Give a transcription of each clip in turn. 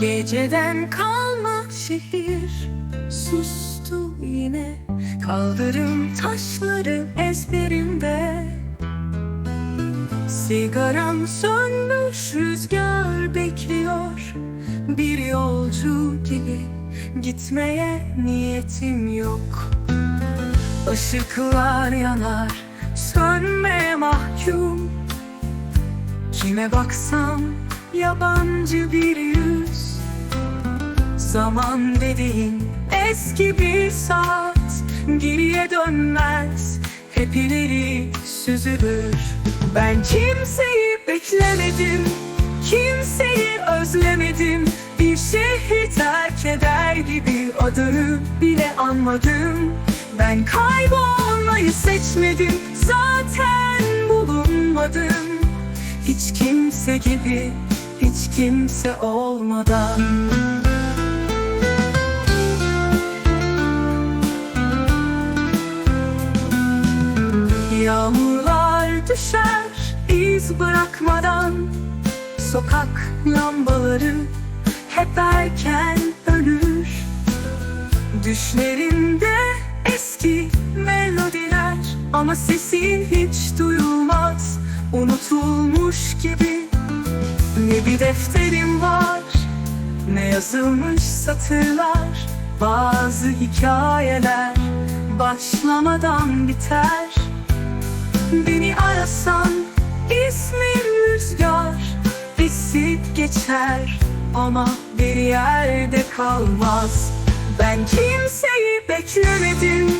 Geceden kalma şehir Sustu yine. Kaldırım taşları ezberimde. Sigaram sönmüş rüzgar bekliyor. Bir yolcu gibi Gitmeye niyetim yok. Işıklar yanar Sönmeye mahkum. Kime baksam yabancı bir yüz Zaman dediğin eski bir saat Geriye dönmez. Hep ileri süzülür. Ben kimseyi beklemedim Kimseyi özlemedim. Bir şehri terk eder gibi Adını bile anmadım. Ben kaybolmayı seçmedim Zaten bulunmadım. Hiç kimse gibi, hiç kimse olmadan Düşer iz bırakmadan Sokak lambaları hep erken ölür. Düşlerimde eski melodiler Ama sesin hiç duyulmaz. Unutulmuş gibi Ne bir defterim var Ne yazılmış satırlar. Bazı hikayeler Başlamadan biter Beni arasan ismim Rüzgar Esip geçer Ama bir yerde kalmaz. Ben kimseyi beklemedim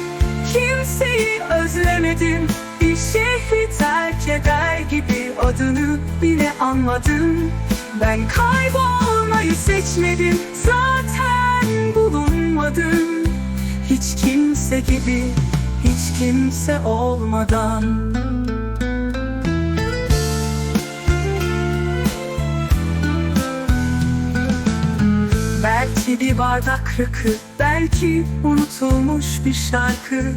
Kimseyi özlemedim. Bir şehri terk eder gibi Adını bile anmadım. Ben kaybolmayı seçmedim Zaten bulunmadım. Hiç kimse gibi Hiç kimse olmadan Bir bardak rakı Belki unutulmuş bir şarkı.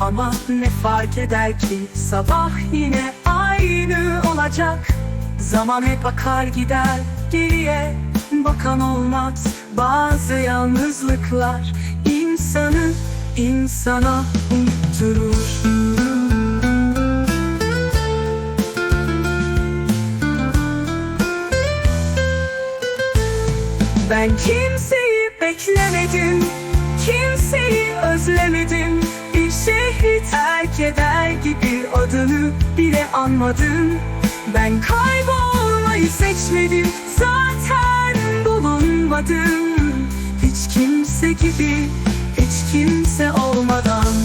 Ama ne fark eder ki Sabah yine aynı olacak. Zaman hep akar gider Geriye bakan olmaz. Bazı yalnızlıklar insanı insana unutturur. Ben kimseyi beklemedim Kimseyi özlemedim Bir şehri terk eder gibi Adını bile anmadım Ben kaybolmayı seçmedim. Zaten bulunmadım. Hiç kimse gibi Hiç kimse olmadan